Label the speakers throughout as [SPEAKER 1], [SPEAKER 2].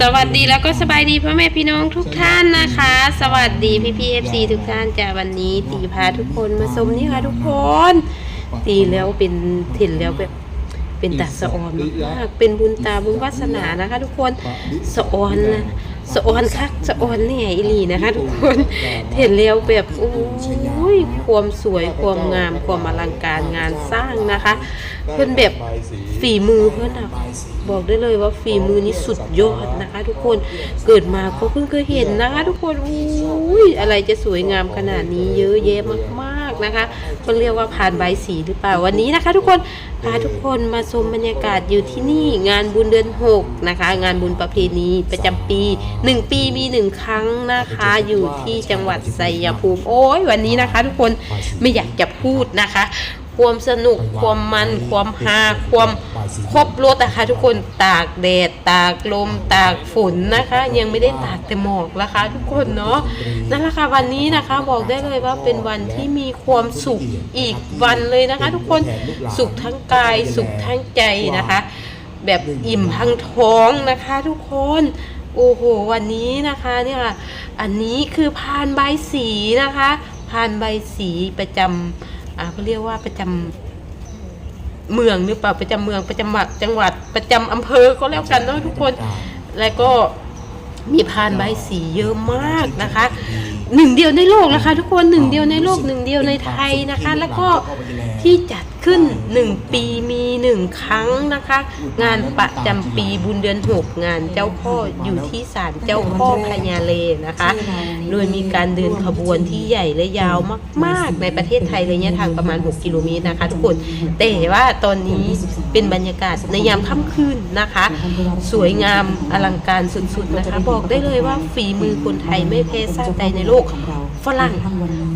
[SPEAKER 1] สวัสดีแล้วก็สบายดีพ่อแม่พี่น้องทุกท่านนะคะ สวัสดีพี่พีเอฟซีทุกท่านจ้าวันนี้ตีพาทุกคนมาชมนี่ค่ะทุกคน ตีแล้วเป็นถิ่นแล้วแบบเป็นตาสะออนมากๆเป็นบุญตาบุญวาสนานะคะ ทุกคนสะออนนะ สะออนคักสะออนเนี่ยอีหลีนะคะทุกคนเห็นแล้วแบบโอ้ยความสวยความงามความอลังการงานสร้างนะคะ เพื่อนแบบฝีมือเพื่อนอะบอกได้เลยว่าฝีมือนี้สุดยอดนะคะ ทุกคนเกิดมาก็เพิ่งเคยเห็นนะคะ ทุกคนอุ้ยอะไรจะสวยงามขนาดนี้เยอะแยะมากๆ นะคะเขาเรียกว่าผ่านใบสีหรือเปล่าวันนี้นะคะ ทุกคนพาทุกคนมาชมบรรยากาศอยู่ที่นี่งานบุญเดือนหกนะคะ งานบุญประเพณีประจำปีหนึ่งปีมีหนึ่งครั้งนะคะ อยู่ที่จังหวัดไซยภูมิโอ้ยวันนี้นะคะ ทุกคนไม่อยากจะพูดนะคะ ความสนุก ความมัน ความฮาความครบรถนะคะ ทุกคนตากแดด ตากลม ตากฝนนะคะ ยังไม่ได้ตากแต่หมอกนะคะ ทุกคนเนาะนั่นแหละค่ะวันนี้นะคะบอกได้เลยว่าเป็นวันที่มีความสุขอีกวันเลยนะคะ ทุกคนสุขทั้งกาย สุขทั้งใจนะคะ แบบอิ่มทั้งท้องนะคะ ทุกคนโอ้โหวันนี้นะคะเนี่ยอันนี้คือพานใบายสีนะคะ พานใบายสีประจำ อ่าเขาเรียกว่าประจำเมืองหรือเปล่าประจำเมืองประจำจังหวัดประจำอำเภอก็แล้วกันเนาะทุกคน แล้วก็มีพานใบายสีเยอะมากนะคะ หนึ่งเดียวในโลกนะคะทุกคนหนึ่งเดียวในโลกหนึ่งเดียวในไทยนะคะ แล้วก็ที่จัดขึ้นหนึ่งปีมีหนึ่งครั้งนะคะ งานประจำปีบุญเดือนหกงานเจ้าพ่ออยู่ที่ศาลเจ้าพ่อพญาเลนะคะ โดยมีการเดินขบวนที่ใหญ่และยาวมาก ๆ ในประเทศไทยระยะทางประมาณ 6 กิโลเมตรนะคะ ทุกคนแต่ว่าตอนนี้เป็นบรรยากาศในยามค่ำคืนนะคะ สวยงามอลังการสุดๆนะคะ บอกได้เลยว่าฝีมือคนไทยไม่แพ้ชาติใดในโลกฝรั่ง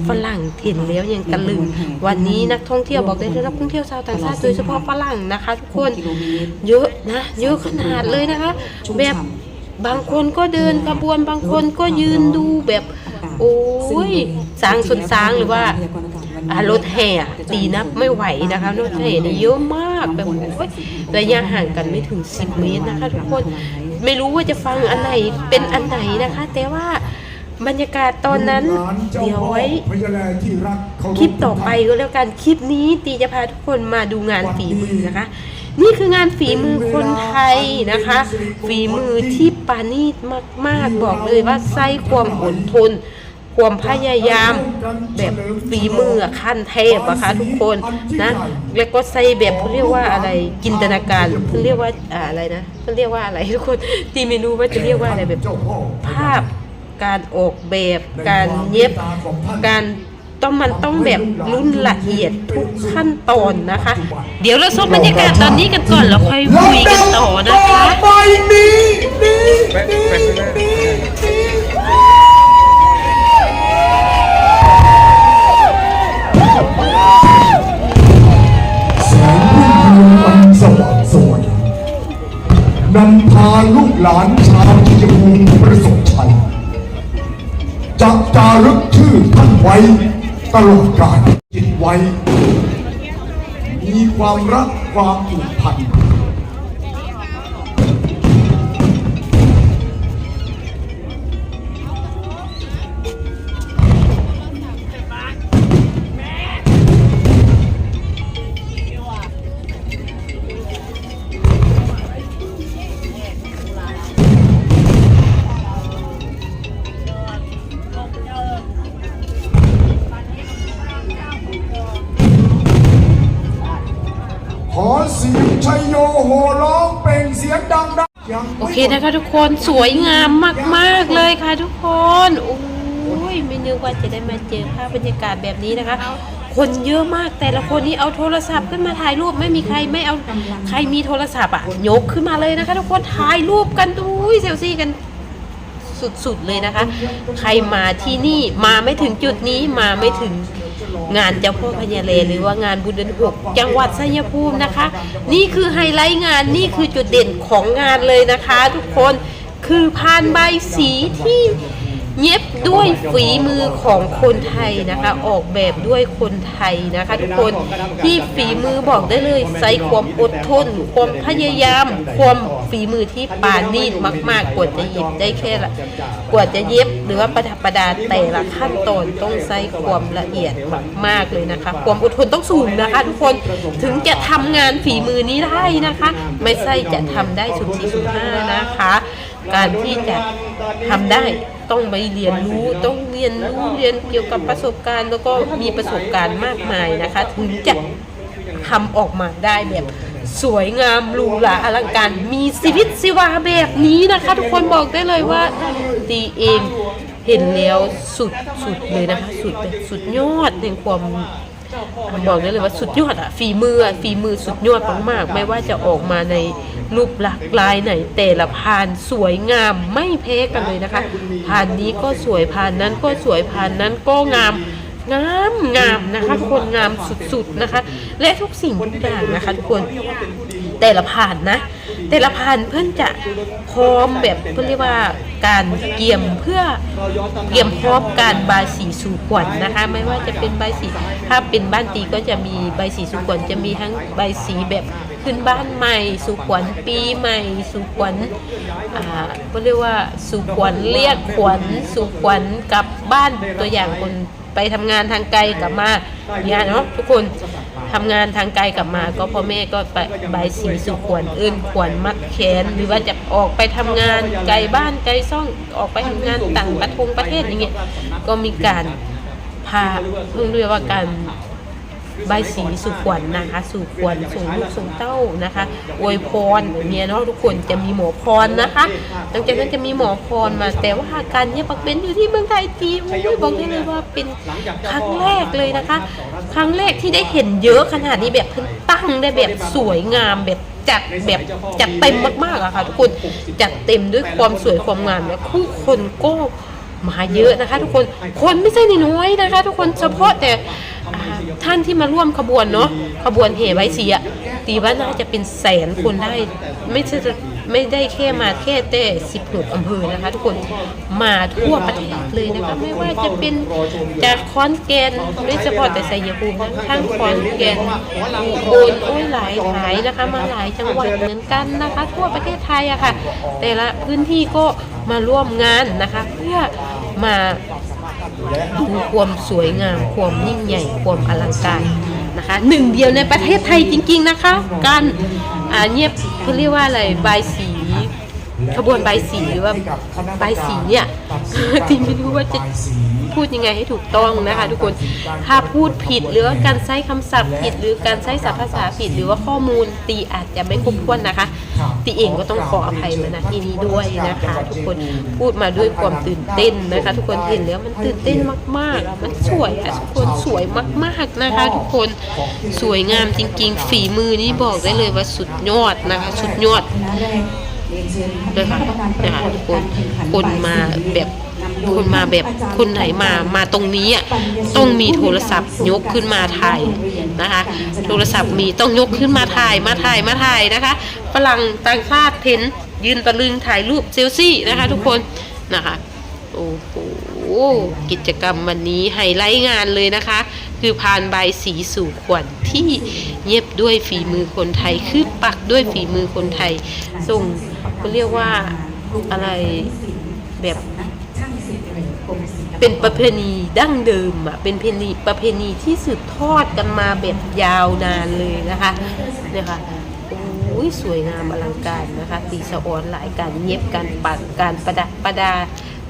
[SPEAKER 1] ฝรั่งเห็นแล้วยังตะลึง วันนี้นักท่องเที่ยวบอกได้เลยนักท่องเที่ยวชาวต่างชาติโดยเฉพาะฝรั่งนะคะ ทุกคนเยอะนะ เยอะขนาดเลยนะคะ แบบบางคนก็เดินขบวนบางคนก็ยืนดูแบบโอ้ยสางสุดสางหรือว่าอ่ารถแห่อะตีนับไม่ไหวนะคะรถแห่เนี่ยเยอะมากแบบโอ้ยระยะห่างกันไม่ถึง 10 เมตรนะคะทุกคนไม่รู้ว่าจะฟังอันไหนเป็นอันไหนนะคะ แต่ว่า บรรยากาศตอนนั้น เดี๋ยวไว้คลิปต่อไปก็แล้วกัน คลิปนี้ตีจะพาทุกคนมาดูงานฝีมือนะคะ นี่คืองานฝีมือคนไทยนะคะ ฝีมือที่ปานีตมาก ๆ บอกเลยว่าไส้ความอดทนความพยายามแบบฝีมืออะขั้นเทพอะคะทุกคนนะแล้วก็ใส่แบบเขาเรียกว่าอะไรจินตนาการเขาเรียกว่าอ่าอะไรนะเขาเรียกว่าอะไรทุกคนตีไม่รู้ว่าจะเรียกว่าอะไรแบบภาพ การออกแบบ การเย็บ การต้องมันต้องแบบรุ่นละเอียดทุกขั้นตอนนะคะ เดี๋ยวเราชมบรรยากาศตอนนี้กันก่อนแล้วค่อยคุยกันต่อนะคะ
[SPEAKER 2] ไปนี้นี้แว้ตลอดกาลจิตไว้ มีความรักความผูกพัน ชัยโยโหร้องเปล่งเสียงดังๆ
[SPEAKER 1] โอเคนะคะทุกคนสวยงามมากๆเลยค่ะทุกคนโอ้ยไม่นึกว่าจะได้มาเจอภาพบรรยากาศแบบนี้นะคะ คนเยอะมากแต่ละคนนี่เอาโทรศัพท์ขึ้นมาถ่ายรูปไม่มีใครไม่เอาใครมีโทรศัพท์อะยกขึ้นมาเลยนะคะ ทุกคนถ่ายรูปกันดูเซลฟี่กันสุดๆเลยนะคะ ใครมาที่นี่มาไม่ถึงจุดนี้มาไม่ถึง งานเจ้าพ่อพญาเลหรือว่างานบุญเดือนหกจังหวัดชัยภูมินะคะ นี่คือไฮไลท์งานนี่คือจุดเด่นของงานเลยนะคะ ทุกคนคือพานใบสีที่เย็บด้วยฝีมือของคนไทยนะคะ ออกแบบด้วยคนไทยนะคะ ทุกคนที่ฝีมือบอกได้เลยใส่ความอดทน ความพยายาม ความฝีมือที่ปานีตมาก ๆ กว่าจะหยิบได้แค่ละกว่าจะเย็บ หรือว่าประดับประดาแต่ละขั้นตอนต้องใช้ความละเอียดมากๆเลยนะคะ ความอดทนต้องสูงนะคะ ทุกคนถึงจะทำงานฝีมือนี้ได้นะคะ ไม่ใช่จะทำได้สุดที่สุดห้านะคะ การที่จะทำได้ต้องไปเรียนรู้ต้องเรียนรู้เรียนเกี่ยวกับประสบการณ์ แล้วก็มีประสบการณ์มากมายนะคะ ถึงจะทำออกมาได้แบบ สวยงามหรูหราอลังการมีชีวิตชีวาแบบนี้นะคะ ทุกคนบอกได้เลยว่า ตีเองเห็นแล้วสุดสุดเลยนะคะ สุดแบบสุดยอดในความบอกได้เลยว่าสุดยอดอะฝีมืออะฝีมือสุดยอดมากๆไม่ว่าจะออกมาในรูปหลักลายไหน แต่ละพานสวยงามไม่แพ้กันเลยนะคะพานนี้ก็สวยพานนั้นก็สวยพานนั้นก็งาม งามงามนะคะทุกคนงามสุดๆนะคะ และทุกสิ่งทุกอย่างนะคะทุกคนแต่ละผ่านนะ แต่ละผ่านเพื่อนจะพร้อมแบบเพื่อนเรียกว่าการเกี่ยมเพื่อเกี่ยมพร้อมการบายสีสู่ขวัญนะคะ ไม่ว่าจะเป็นใบายสีถ้าเป็นบ้านตีก็จะมีใบสีสู่ขวัญจะมีทั้งใบสีแบบขึ้นบ้านใหม่ สู่ขวัญปีใหม่ สู่ขวัญอ่าก็เรียกว่าสู่ขวัญเรียกขวัญสู่ขวัญกลับบ้านตัวอย่างคน ไปทำงานทางไกลกลับมาเนี่ยเนาะทุกคนทำงานทางไกลกลับมา ก็พ่อแม่ก็ไปบายสีสุขวัญอื่นขวัญมัดแขน หรือว่าจะออกไปทำงานไกลบ้านไกลซ่องออกไปทำงานต่างประทงประเทศอย่างเงี้ยก็มีการพาเพิ่งเรียกว่าการ ใบสีสุขวัญนะคะสู่ขวัญส่งลูกส่งเต้านะคะอวยพรเงี้ยเนาะทุกคนจะมีหมอพรนะคะหลังจากนั้นจะมีหมอพรมา แต่ว่าการเนี้ยปักเป็นอยู่ที่เมืองไทยจีโอ้ยบอกได้เลยว่าเป็นครั้งแรกเลยนะคะ ครั้งแรกที่ได้เห็นเยอะขนาดนี้แบบเพิ่งตั้งได้แบบสวยงามแบบจัดแบบจัดเต็มมากๆอะค่ะทุกคนจัดเต็มด้วยความสวยความงามและผู้คนก็มาเยอะนะคะ ทุกคนคนไม่ใช่น้อยนะคะ ทุกคนเฉพาะแต่ ท่านที่มาร่วมขบวนเนาะขบวนเหไว้สีอะตีว่าน่าจะเป็นแสนคนได้ ไม่ใช่จะไม่ได้แค่มาแค่แต่16อำเภอนะคะ ทุกคนมาทั่วประเทศเลยนะคะไม่ว่าจะเป็นจากขอนแก่นไม่เฉพาะแต่ไซยภูมินะทั้งขอนแก่นอุบลโอ้ยหลายหลายนะคะ มาหลายจังหวัดเหมือนกันนะคะ ทั่วประเทศไทยอะค่ะ แต่ละพื้นที่ก็มาร่วมงานนะคะ เพื่อมา ดูความสวยงาม ความยิ่งใหญ่ ความอลังการนะคะหนึ่งเดียวในประเทศไทยจริง ๆนะคะ การอ่าเงียบเขาเรียกว่าอะไรใบายสีขบวนใบายสีหรือว่าใบายสีเนี่ยที่ไม่รู้ว่าจะ พูดยังไงให้ถูกต้องนะคะ ทุกคนถ้าพูดผิดหรือการใช้คำศัพท์ผิด หรือการใช้ศัพท์ภาษาผิด หรือว่าข้อมูลตีอาจจะไม่ครบถ้วนนะคะ ตีเองก็ต้องขออภัยมาณที่นี้ด้วยนะคะ ทุกคนพูดมาด้วยความตื่นเต้นนะคะ ทุกคนเห็นแล้วมันตื่นเต้นมากๆ มันสวยอะทุกคนสวยมากๆนะคะ ทุกคนสวยงามจริง ๆ ฝีมือนี่บอกได้เลยว่าสุดยอดนะคะ สุดยอดด้วยค่ะนะคะทุกคนคนมาแบบ คนมาแบบคนไหนมามาตรงนี้อะต้องมีโทรศัพท์ยกขึ้นมาถ่ายนะคะ โทรศัพท์มีต้องยกขึ้นมาถ่ายมาถ่ายมาถ่ายนะคะฝรั่งต่างชาติเห็นยืนตะลึงถ่ายรูปเซลฟี่นะคะ ทุกคนนะคะโอ้โหกิจกรรมวันนี้ไฮไลท์งานเลยนะคะ คือพานใบสีสู่ขวัญที่เย็บด้วยฝีมือคนไทย คือปักด้วยฝีมือคนไทยส่งเขาเรียกว่าอะไรแบบ เป็นประเพณีดั้งเดิมอะเป็นประเพณีประเพณีที่สืบทอดกันมาแบบยาวนานเลยนะคะเนี่ยค่ะโอ้ยสวยงามอลังการนะคะตีสะออนหลายการเย็บการปัดการประดับประดา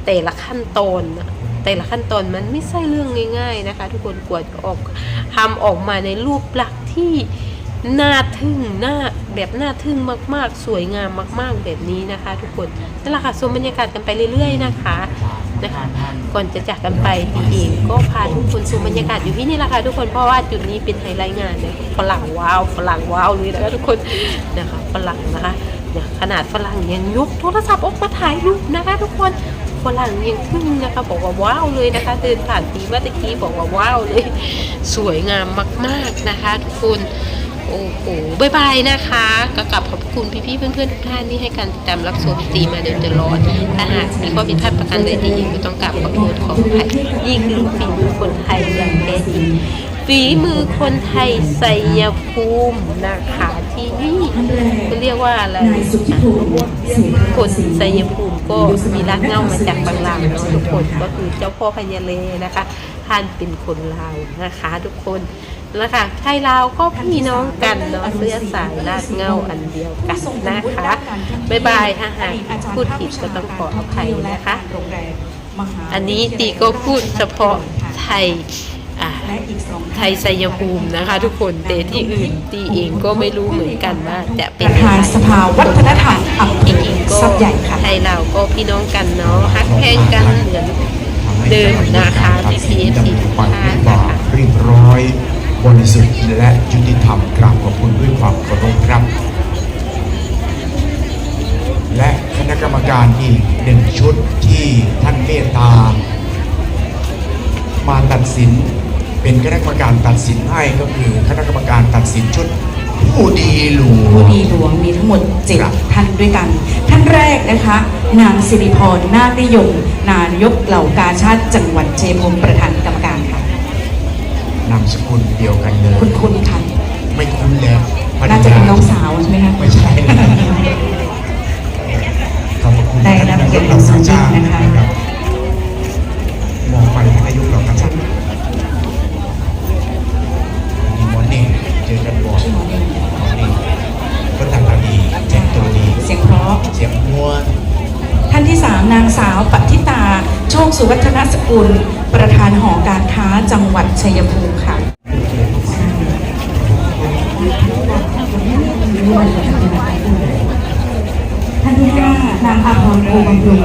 [SPEAKER 1] แต่ละขั้นตอนแต่ละขั้นตอนมันไม่ใช่เรื่องง่าย ๆนะคะ ทุกคนกว่าจะออกทำออกมาในรูปลักษณ์ที่น่าทึ่งน่าแบบน่าทึ่งมาก ๆ สวยงามมาก ๆ แบบนี้นะคะ ทุกคนนั่นแหละค่ะชมบรรยากาศกันไปเรื่อย ๆ นะคะ นะคะ ก่อนจะจากกันไปดีเองก็พาทุกคนชมบรรยากาศอยู่ที่นี่แหละค่ะทุกคนเพราะว่าจุดนี้เป็นไฮไลท์งานเนี่ยฝรั่งว้าวฝรั่งว้าวเลยนะคะทุกคนนะคะฝรั่งนะคะเนี่ยขนาดฝรั่งยังยกโทรศัพท์ออกมาถ่ายรูปนะคะทุกคนฝรั่งยังทึ่งนะคะบอกว่าว้าวเลยนะคะเดินผ่านตีเมื่อตะกี้บอกว่าว้าวเลย สวยงามมาก ๆนะคะ ทุกคน โอ้โหบายบายนะคะก็กลับขอบคุณพี่ๆเพื่อนๆทุกท่านที่ให้การติดตามรับชมตีมาโดยตลอดถ้าหากมีข้อผิดพลาดประการใดที่ยิ่งก็ต้องกลับขอโทษขออภัยยิ่งคือฝีมือคนไทยอย่างแท้จริงฝีมือคนไทยไสยภูมินะคะที่เขาเรียกว่าอะไร
[SPEAKER 3] นายสุทธิพงศ์เสนา
[SPEAKER 1] คนไสยภูมิ ก็มีรากเหง้ามาจากบางลาวเนาะทุกคนก็คือเจ้าพ่อพญาเลนะคะท่านเป็นคนลาวนะคะ ทุกคนแล้วค่ะไทยลาวก็พี่น้องกันเนาะเสื้อสายรากเง้าอันเดียวกันนะคะบ๊ายบายถ้าหากพูดผิดก็ต้องขออภัยนะคะ อันนี้ตีก็พูดเฉพาะไทย อ่า
[SPEAKER 3] และอีกสอง
[SPEAKER 1] ไทยไสยภูมินะคะ ทุกคนแต่ที่อื่นตีเองก็ไม่รู้เหมือนกันว่าจะเป็น
[SPEAKER 3] ประธานสภาวัฒนธรรมอำเภ
[SPEAKER 1] จ
[SPEAKER 3] อ
[SPEAKER 1] ริงๆก็
[SPEAKER 3] สับใหญ่ค่ะ
[SPEAKER 1] ไทยเราก็พี่น้องกันเนาะฮักแพงกันเหมือนเดิมนะคะพี่พีเอฟซีทุก
[SPEAKER 2] ไป
[SPEAKER 1] ท่าน
[SPEAKER 2] ด้วย
[SPEAKER 1] นะ
[SPEAKER 2] ความ
[SPEAKER 1] คะ
[SPEAKER 2] เรียบร้อยบริสุทธิ์และยุติธรรมกราบขอบคุณด้วยความเคารพครับ และคณะกรรมการอีกหนึ่งชุดที่ท่านเมตตา มาตัดสิน เป็นคณะกรรมการตัดสินให้ก็คือคณะกรรมการตัดสินชุดผู้ดีหลว
[SPEAKER 3] ผู้
[SPEAKER 2] ง
[SPEAKER 3] ดีหลวงมีทั้งหมดเจ็ด
[SPEAKER 2] ครับ
[SPEAKER 3] ท่านด้วยกัน ท่านแรกนะคะ นางสิริพรนาคนิยม นายกเหล่ากาชาติจังหวัดเชียงภูมิประธานกรรมการค่ะ
[SPEAKER 2] นามสกุลเดียวกันเลย
[SPEAKER 3] คุณคุณค่ะ
[SPEAKER 2] ไม่คุ้นแล้วภรรย
[SPEAKER 3] น่าจะเป็นน้องสาวใช่ไหมคะ
[SPEAKER 2] ไม่ใช่ขอบคุณ
[SPEAKER 3] ได้รับเกียรติอย่างสูงยิ่งนะคะ
[SPEAKER 2] รับมองไปท่านนายกเรากันชัดมีมอ นี่เจอกันบ่อยมอนี่ก็ทำงานดีแต่งตัวดี
[SPEAKER 3] เสียงเพราะ
[SPEAKER 2] เสียงม้วน
[SPEAKER 3] ท่านที่สามนางสาวปัทธิตา โชคสุวัฒนสกุล ประธานหอการค้าจังหวัดชัยภูมิค่ะ ท่านที่ห้านางอาภรณ์โอบำรุง